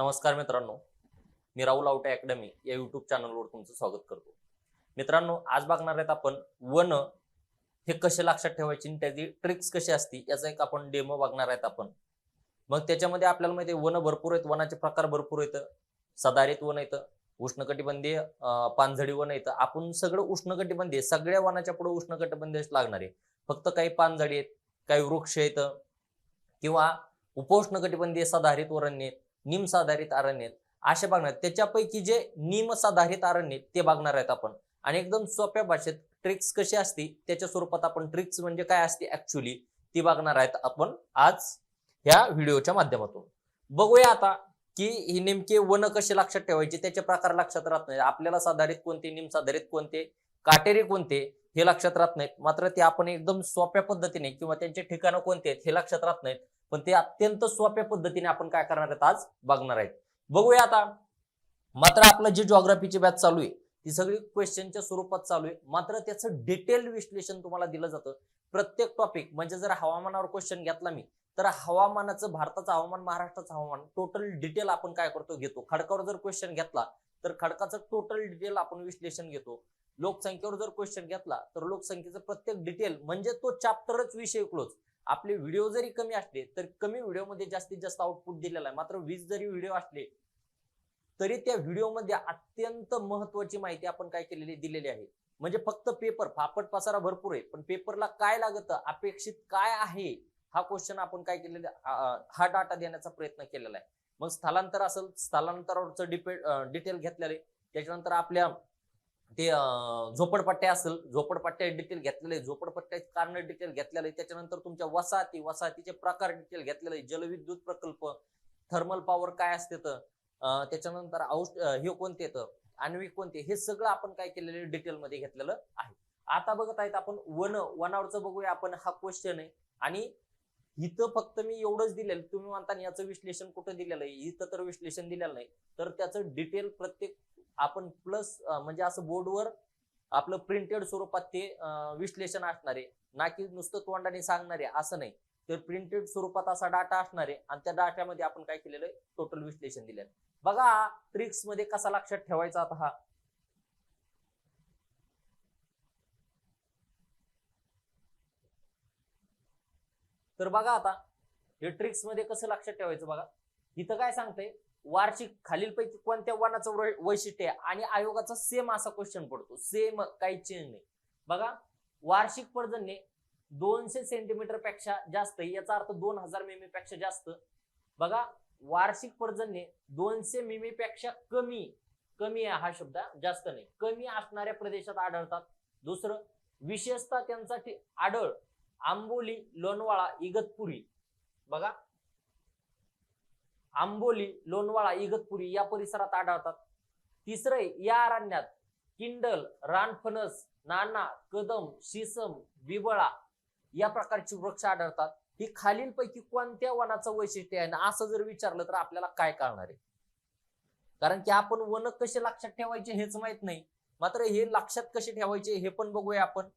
नमस्कार मित्रांनो. मी राहुल आवटे अकॅडमी या युट्यूब चॅनलवर तुमचं स्वागत करतो. मित्रांनो आज बघणार आहेत आपण वन हे कसे लक्षात ठेवायचे आणि त्याची ट्रिक्स कशी असती याचा एक आपण डेमो बघणार आहेत आपण. मग त्याच्यामध्ये आपल्याला माहिती आहे वन भरपूर आहेत वनाचे प्रकार भरपूर आहेत सदाहरित वन येतं उष्णकटिबंधीय पानझडी वन येतं आपण सगळं उष्णकटिबंधीय सगळ्या वनाच्या पुढे उष्णकटिबंधीय लागणार आहे. फक्त काही पानझडी आहेत काही वृक्ष आहेत किंवा उपोष्णकटिबंधीय सदाहरित वरण आहेत. निमसाधारित अरण्य आहेत. असे बघणार आहेत. त्याच्यापैकी जे निमसाधारित अरण्य आहेत ते बघणार आहेत आपण. आणि एकदम सोप्या भाषेत ट्रिक्स कशी असती त्याच्या स्वरूपात आपण ट्रिक्स म्हणजे काय असते ऍक्च्युली ती बघणार आहेत आपण आज ह्या व्हिडिओच्या माध्यमातून. बघूया आता की ही नेमके वन कसे लक्षात ठेवायचे त्याचे प्रकार लक्षात राहत नाही आपल्याला साधारित कोणते निमसाधारित कोणते काटेरी कोणते हे लक्षात राहत नाहीत. मात्र ते आपण एकदम सोप्या पद्धतीने किंवा त्यांचे ठिकाणं कोणते आहेत हे लक्षात राहत नाहीत. पण ते अत्यंत सोप्या पद्धतीने आपण काय करणार आहेत आज बघणार आहेत. बघूया आता. मात्र आपलं जे जॉग्राफीची बॅच चालू आहे ती सगळी क्वेश्चनच्या स्वरूपात चालू आहे. मात्र त्याचं डिटेल विश्लेषण तुम्हाला दिलं जातं. प्रत्येक टॉपिक म्हणजे जर हवामानावर क्वेश्चन घेतला मी तर हवामानाचं भारताचं हवामान महाराष्ट्राचं हवामान टोटल डिटेल आपण काय करतो घेतो. खडकावर जर क्वेश्चन घेतला तर खडकाचं टोटल डिटेल आपण विश्लेषण घेतो. लोकसंख्येवर जर क्वेश्चन घेतला तर लोकसंख्येचं प्रत्येक डिटेल म्हणजे तो चॅप्टरच विषय क्लोज आपले व्हिडिओ जरी कमी असले तर कमी व्हिडिओमध्ये जास्तीत जास्त आउटपुट दिलेला आहे. मात्र वीस जरी व्हिडिओ असले तरी त्या व्हिडिओमध्ये अत्यंत महत्वाची माहिती आपण काय केलेली दिलेली आहे. म्हणजे फक्त पेपर फापट पसारा भरपूर आहे. पण पेपरला काय लागतं अपेक्षित काय आहे हा क्वेश्चन आपण काय केलेला हा डाटा देण्याचा प्रयत्न केलेला आहे. मग स्थलांतर असेल स्थलांतरावरचं डिपेंड डिटेल घेतलेलं आहे. त्याच्यानंतर आपल्या ते झोपडपट्ट्या असेल झोपडपट्ट्या डिटेल घेतलेले झोपडपट्ट्या झोपडपट्ट्याचे कारण डिटेल घेतलेलं आहे त्याच्यानंतर तुमच्या वसाहती वसाहतीचे प्रकार डिटेल घेतलेले आहे जलविद्युत प्रकल्प थर्मल पॉवर काय असते तर त्याच्यानंतर औष हे कोणते येतं आण्विक कोणते हे सगळं आपण काय केलेलं डिटेल मध्ये घेतलेलं आहे. आता बघत आहेत आपण वन वनावरचं बघूया आपण हा क्वेश्चन आहे. आणि इथं फक्त मी एवढंच दिलेलं तुम्ही म्हणता याचं विश्लेषण कुठं दिलेलं आहे? इथं तर विश्लेषण दिलेलं नाही. तर त्याचं डिटेल प्रत्येक आपण प्लस म्हणजे असं बोर्डवर आपलं प्रिंटेड स्वरूपात ते विश्लेषण असणारे ना की नुसतं तोंडाने सांगणारे असं नाही. तर प्रिंटेड स्वरूपात असा डाटा असणार आहे आणि त्या डाटामध्ये आपण काय केलेलं आहे? टोटल विश्लेषण दिलेलं बघा ट्रिक्समध्ये कसा लक्षात ठेवायचा आता हा? तर बघा आता हे ट्रिक्समध्ये कसं लक्षात ठेवायचं बघा? इथं काय सांगते वार्षिक खालीलपैकी कोणत्या वनाचं वैशिष्ट्य आहे? आणि आयोगाचा सेम असा क्वेश्चन पडतो. सेम काही चेंज नाही. बघा वार्षिक पर्जन्य दोनशे सेंटीमीटरपेक्षा जास्त याचा अर्थ दोन हजार मिमी पेक्षा जास्त. बघा वार्षिक पर्जन्य दोनशे मिमी पेक्षा कमी कमी आहे हा शब्द. जास्त नाही. कमी असणाऱ्या प्रदेशात आढळतात. दुसरं विशेषतः त्यांचा आढळ आंबोली लोणवाळा इगतपुरी. बघा आंबोली लोणवाळा इगतपुरी या परिसरात आढळतात. तिसरे या अरण्यात किंडल रानफणस नाना कदम शिसम बिबळा या प्रकारची वृक्ष आढळतात. ही खालीलपैकी कोणत्या वनाचं वैशिष्ट्य आहे? ना असं जर विचारलं तर आपल्याला काय कळणार आहे? कारण की आपण वन कसे लक्षात ठेवायचे हेच माहीत नाही. मात्र हे लक्षात कसे ठेवायचे हे पण बघूया आपण.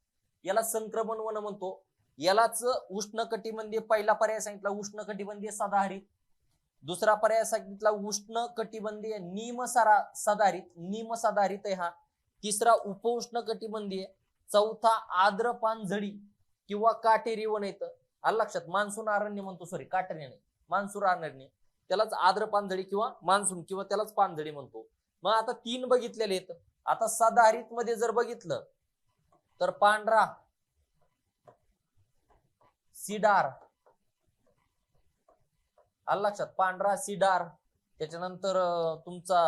याला संक्रमण वन म्हणतो. यालाच उष्ण कटिबंधीय पहिला पर्याय सांगितला उष्ण कटिबंधीय सदाहरित. दुसरा पर्याय सांगितला उष्ण कटिबंधीय निमसारा सदाहरित निमसाधारित आहे हा. तिसरा उपउष्ण कटिबंधीय चौथा आर्द्र पानझडी किंवा काटेरी वन येतं आलं लक्षात? मान्सून अरण्य म्हणतो सॉरी काटेरी नाही. मान्सून अरण्य त्यालाच आर्द्र पानझडी किंवा मान्सून किंवा त्यालाच पानझडी म्हणतो. मग आता तीन बघितलेले आहेत. आता सदाहरित मध्ये जर बघितलं तर पांढरा सिडार आलं लक्षात पांढरा सिडार त्याच्यानंतर तुमचा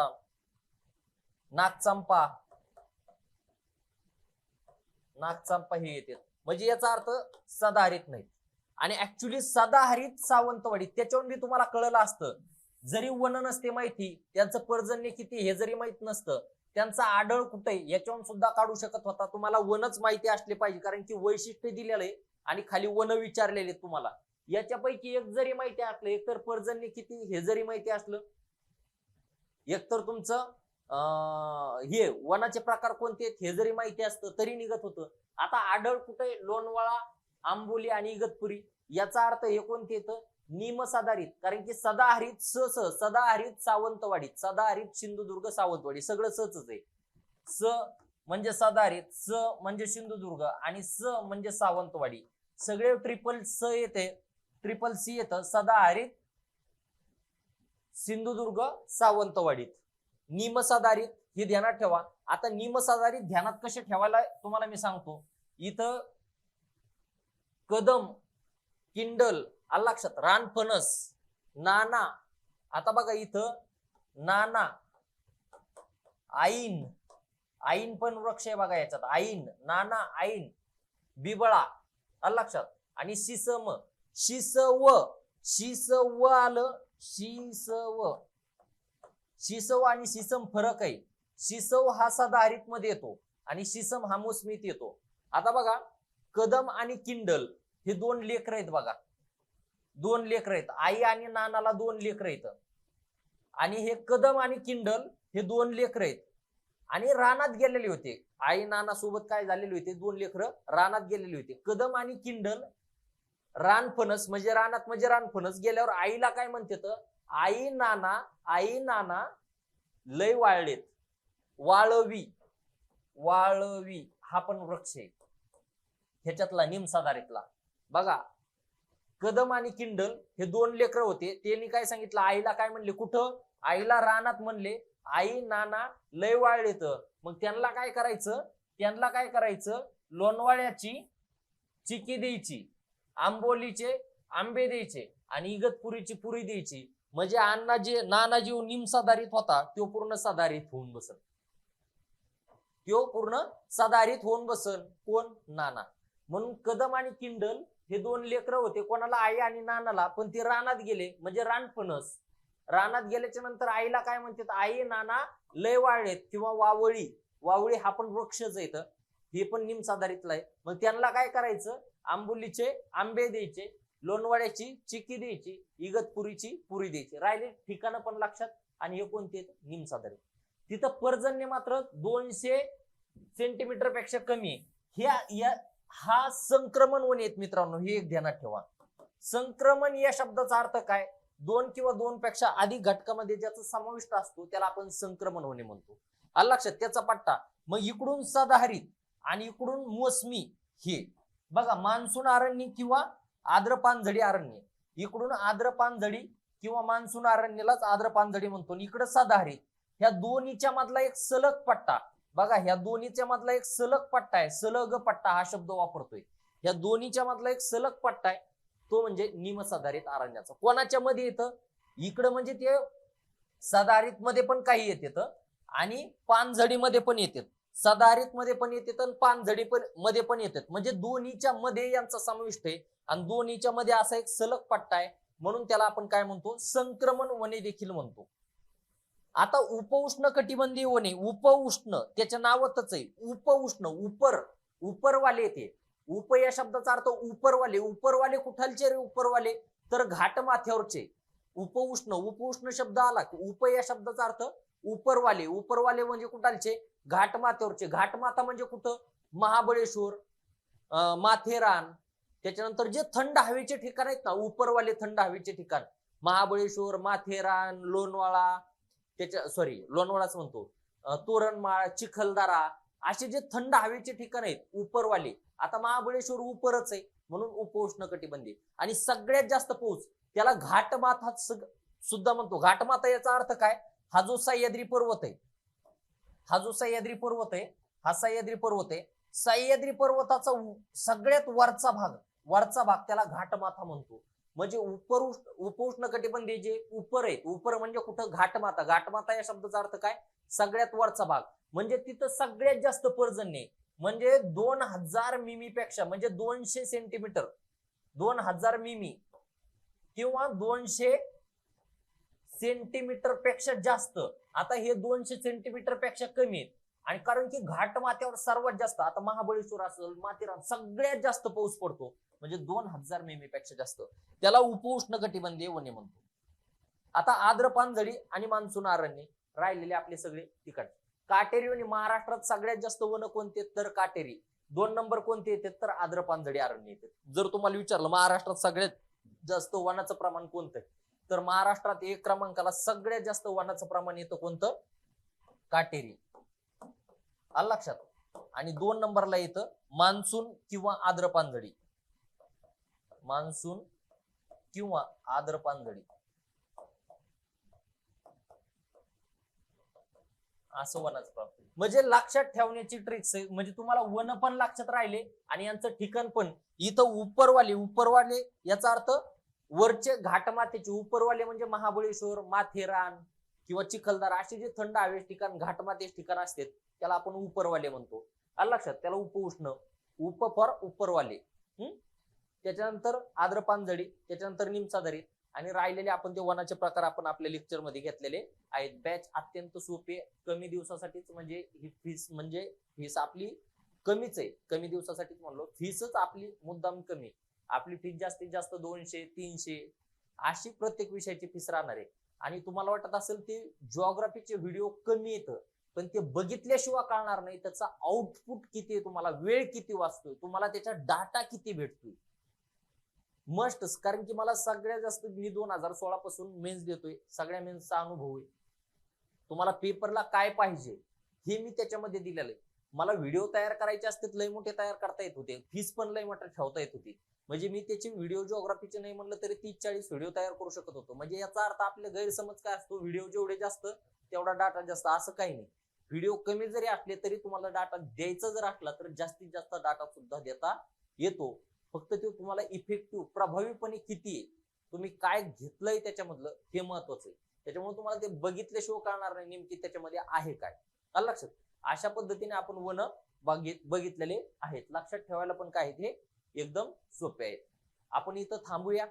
नागचंपा नागचंपा हे येते म्हणजे याचा अर्थ सदाहरित नाही आणि ऍक्च्युली सदाहरित सावंतवाडी त्याच्यावरून मी तुम्हाला कळलं असतं. जरी वन नसते माहिती त्यांचं पर्जन्य किती हे जरी माहीत नसतं त्यांचा आढळ कुठे याच्यावरून सुद्धा काढू शकत होता. तुम्हाला वनच माहिती असले पाहिजे कारण की वैशिष्ट्य दिलेलं आहे आणि खाली वन विचारलेले आहेत तुम्हाला. याच्यापैकी एक जरी माहिती असलं एकतर पर्जन्य किती हे जरी माहिती असलं एकतर तुमचं अं, हे वनाचे प्रकार कोणते आहेत हे जरी माहिती असतं तरी निघत होतं. आता आढळ कुठे? लोणवाळा आंबोली आणि इगतपुरी याचा अर्थ हे कोणते येतं निमसाधारित कारण की सदाहरित स स सदाहरित सावंतवाडी सदाहरित सिंधुदुर्ग सावंतवाडी सगळं सच आहे. स म्हणजे सदाहरित स म्हणजे सिंधुदुर्ग आणि स म्हणजे सावंतवाडी. सगळे ट्रिपल स येते. ट्रिपल सी येतं. सदाहरित सिंधुदुर्ग सावंतवाडीत. निमसाधारित हे ध्यानात ठेवा. आता निमसाधारित ध्यानात कसे ठेवायला तुम्हाला मी सांगतो. इथं कदम किंडल आलं लक्षात? रानफणस नाना. आता बघा इथं नाना आईन. आईन पण वृक्ष आहे बघा याच्यात. आईन नाना आईन. बिबळा आलं लक्षात? आणि सिसम शिसव शिसव आलं शिसव. शिसव आणि शिसम फरक आहे. शिसव हा सदाहरित मध्ये येतो आणि शिसम हा मोसमीत येतो. आता बघा कदम आणि किंडल हे दोन लेकर आहेत बघा. दोन लेकर आहेत. आई आणि नानाला दोन लेकर आहेत. आणि हे कदम आणि किंडल हे दोन लेकर आहेत. आणि रानात गेलेले होते. आई नाना सोबत काय झालेले होते? दोन लेकर रानात गेलेले होते. कदम आणि किंडल रानफणस म्हणजे रानात म्हणजे रानफणस गेल्यावर आईला काय म्हणते तर आई नाना आई नाना लय वाळलेत. वाळवी वाळवी हा पण वृक्ष आहे. ह्याच्यातला निमसाधारीतला बघा कदम आणि किंडल हे दोन लेकर होते. त्यांनी काय सांगितलं? आईला काय म्हणले? कुठं? आईला रानात म्हणले आई नाना लय वाळलेत. मग त्यांना काय करायचं? त्यांना काय करायचं? लोणवाळ्याची चिकी द्यायची. आंबोलीचे आंबे द्यायचे आणि इगतपुरीची पुरी द्यायची. म्हणजे अण्णा जे नाना जीव निमसाधारित होता तो पूर्ण साधारित होऊन बसल तो पूर्ण साधारित होऊन बसल कोण? नाना. म्हणून कदम आणि किंडल हे दोन लेकर होते. कोणाला आई आणि नानाला पण ते रानात गेले. म्हणजे रानफणस. रानात गेल्याच्यानंतर आईला काय म्हणतात? आई नाना लय वाळलेत किंवा वावळी. वावळी हा पण वृक्षच येत हे पण निमसाधारितला आहे. मग त्यांना काय करायचं? आंबोलीचे आंबे द्यायचे लोणवाड्याची चिकी द्यायची इगतपुरीची पुरी द्यायची. राहिले ठिकाणं पण लक्षात आणि हे कोणते? आहेत? तिथं पर्जन्य मात्र दोनशे सेंटीमीटरपेक्षा कमी आहे. ह्या या हा संक्रमण वन येत मित्रांनो हे एक ध्यानात ठेवा. संक्रमण या शब्दाचा अर्थ काय? दोन किंवा दोन पेक्षा अधिक घटकामध्ये ज्याचा समाविष्ट असतो त्याला आपण संक्रमण होणे म्हणतो. लक्षात? त्याचा पट्टा. मग इकडून सदाहरित आणि इकडून मोसमी हे. बघा मान्सून अरण्य किंवा आद्रपानझडी अरण्य. इकडून आद्रपानझडी किंवा मान्सून अरण्यालाच आद्रपानझडी म्हणतो. इकडं सदाहरी. ह्या दोन्हीच्या मधला एक सलग पट्टा. बघा ह्या दोन्हीच्या मधला एक सलग पट्टा आहे. सलग पट्टा हा शब्द वापरतोय. ह्या दोन्हीच्या मधला एक सलग पट्टा आहे. तो म्हणजे निमसाधारित अरण्याचा. कोणाच्या मध्ये येतं? इकडं म्हणजे ते सदाहरित मध्ये पण काही येते आणि पानझडीमध्ये पण येतात सदाहरित मध्ये पण येते तर पानझडी पण मध्ये पण येतात. म्हणजे दोन्हीच्या मध्ये यांचा समाविष्ट आहे. आणि दोन्हीच्या मध्ये असा एक सलग पट्टा आहे. म्हणून त्याला आपण काय म्हणतो? संक्रमण वने देखील म्हणतो. आता उपउष्ण कटिबंधीय वने उपउष्ण त्याच्या नावातच आहे. उपउष्ण उपर उपरवाले येते. उप या शब्दाचा अर्थ उपरवाले. उपरवाले कुठालचे रे उपरवाले? तर घाट माथ्यावरचे. उपउष्ण उपउष्ण शब्द आला की उप या शब्दाचा अर्थ उपरवाले. उपरवाले म्हणजे कुठालचे? घाट माथ्यावरचे घाट माथा म्हणजे कुठं? महाबळेश्वर माथेरान. त्याच्यानंतर जे थंड हवेचे ठिकाण आहेत ना उपरवाले थंड हवेचे ठिकाण. महाबळेश्वर माथेरान लोणवाळा त्याच्या सॉरी लोणवाळाच म्हणतो. तोरणमाळा तोरणमाळ चिखलदरा असे जे थंड हवेचे ठिकाण आहेत उपरवाले. आता महाबळेश्वर उपरच आहे म्हणून उपउष्ण कटिबंधी आणि सगळ्यात जास्त पाऊस त्याला घाटमाथा सुद्धा म्हणतो. घाटमाथा याचा अर्थ काय? हा जो सह्याद्री पर्वत आहे हा जो सह्याद्री पर्वत आहे हा सह्याद्री पर्वत आहे. सह्याद्री पर्वताचा सगळ्यात वरचा भाग वरचा भाग त्याला घाटमाथा म्हणतो. म्हणजे उपर उपउष्ण कटिबंधीय जे उपर आहे उपर म्हणजे कुठं? घाटमाता घाटमाता या शब्दाचा अर्थ काय? सगळ्यात वरचा भाग. म्हणजे तिथं सगळ्यात जास्त पर्जन्य आहे. म्हणजे दोन हजार मिमी पेक्षा म्हणजे दोनशे सेंटीमीटर दोन हजार मिमी किंवा दोनशे सेंटीमीटरपेक्षा जास्त. आता हे दोनशे सेंटीमीटरपेक्षा कमी आहेत. आणि कारण की घाट माथ्यावर सर्वात जास्त आता महाबळेश्वर असेल माथेरान सगळ्यात जास्त पाऊस पडतो. म्हणजे दोन हजार मिमी पेक्षा जास्त. त्याला उपउष्ण कटिबंधीय वने म्हणतो. आता आद्र पानझडी आणि मान्सून अरण्य राहिलेले आपले सगळे तिकड काटेरी आणि महाराष्ट्रात सगळ्यात जास्त वन कोणते तर काटेरी. दोन नंबर कोणते येतात तर आद्र पानझडी अरण्य येतात जर तुम्हाला विचारलं महाराष्ट्रात सगळ्यात जास्त वनाचं प्रमाण कोणतं तर महाराष्ट्रात एक क्रमांकाला सगळ्यात जास्त वनाचं प्रमाण येतं कोणतं? काटेरी. आलं लक्षात? आणि दोन नंबरला येतं मान्सून किंवा आद्र पानझडी. मान्सून किंवा आद्र पानझडी. असं वनाचं प्राप्त म्हणजे लक्षात ठेवण्याची ट्रिक्स आहे. म्हणजे तुम्हाला वन पण लक्षात राहिले आणि यांचं ठिकाण पण. इथं उपरवाले उपरवाले याचा अर्थ वरचे घाटमाथेचे उपरवाले म्हणजे महाबळेश्वर माथेरान किंवा चिखलदार असे जे थंड हवेचे ठिकाण घाटमाथ्याचे ठिकाण असते त्याला आपण उपरवाले म्हणतो. आलं लक्षात? त्याला उपउष्ण उप फॉर उपरवाले. हम्म त्याच्यानंतर आद्र पानझडी त्याच्यानंतर निमसादरी आणि राहिलेले आपण ते वनाचे प्रकार आपण आपल्या लेक्चरमध्ये घेतलेले आहेत. बॅच अत्यंत सोपे कमी दिवसासाठीच म्हणजे ही फीस म्हणजे फीस आपली कमीच आहे. कमी दिवसासाठीच म्हणलो फीसच आपली मुद्दाम कमी. आपली फीस जास्तीत जास्त दोनशे तीनशे अशी प्रत्येक विषयाची फीस राहणार आहे. आणि तुम्हाला वाटत असेल ते जिओग्राफीचे व्हिडिओ कमी येतं पण ते बघितल्याशिवाय कळणार नाही. त्याचा आउटपुट किती आहे तुम्हाला वेळ किती वाचतोय तुम्हाला त्याचा डाटा किती भेटतोय. मस्ट कारण की मला सगळ्यात जास्त मी दोन हजार सोळा पासून मेन्स देतोय. सगळ्या मेन्सचा अनुभव आहे. तुम्हाला पेपरला काय पाहिजे हे मी त्याच्यामध्ये दिलेलं आहे. मला व्हिडिओ तयार करायचे असते लय मोठे तयार करता येत होते. फीस पण लय मोठे ठेवता येत होती. म्हणजे मी त्याची व्हिडिओ जिओग्राफीचे नाही म्हणलं तरी तीस चाळीस व्हिडिओ तयार करू शकत होतो. म्हणजे याचा अर्थ आपले गैरसमज काय असतो? व्हिडिओ जेवढे जास्त तेवढा डाटा जास्त असं काही नाही. व्हिडिओ कमी जरी असले तरी तुम्हाला डाटा द्यायचा जर असला तर जास्तीत जास्त डाटा सुद्धा देता येतो. फक्त ते तुम्हाला इफेक्टिव्ह प्रभावीपणे किती आहे? तुम्ही काय घेतलंय त्याच्यामधलं हे महत्वाचं आहे. त्याच्यामुळे तुम्हाला ते बघितल्याशिवाय कळणार नाही नेमकी त्याच्यामध्ये आहे काय. आलं लक्षात. अशा पद्धतीने आपण वन बघित बघितलेले आहेत. लक्षात ठेवायला पण काय हे एकदम सोपे आहेत. आपण इथं थांबूया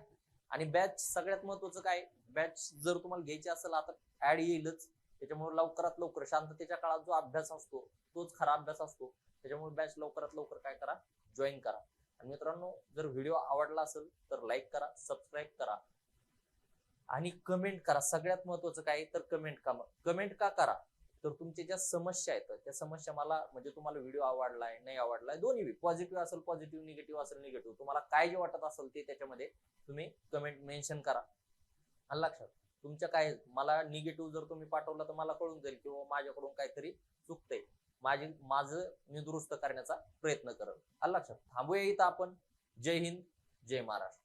आणि बॅच सगळ्यात महत्वाचं काय? बॅच जर तुम्हाला घ्यायची असेल आता ऍड येईलच. त्याच्यामुळे लवकरात लवकर शांततेच्या काळात जो अभ्यास असतो तोच खरा अभ्यास असतो. त्याच्यामुळे बॅच लवकरात लवकर काय करा? जॉईन करा. आणि मित्रांनो जर व्हिडिओ आवडला असेल तर लाईक करा सबस्क्राईब करा. आणि कमेंट करा. सगळ्यात महत्वाचं काय? तर कमेंट का कमेंट का करा? तर तुमच्या ज्या समस्या आहेत त्या समस्या मला म्हणजे तुम्हाला व्हिडिओ आवडलाय नाही आवडलाय दोन्ही पॉझिटिव्ह असेल पॉझिटिव्ह निगेटिव्ह असेल निगेटिव्ह तुम्हाला काय जे वाटत असेल ते त्याच्यामध्ये तुम्ही कमेंट मेन्शन करा. आणि लक्षात तुमच्या काय मला निगेटिव्ह जर तुम्ही पाठवलं तर मला कळून जाईल किंवा माझ्याकडून काहीतरी चुकतंय. माझी माझं मी दुरुस्त करण्याचा प्रयत्न करेल. आलं लक्षात थांबूया इथं आपण. जय हिंद जय महाराष्ट्र.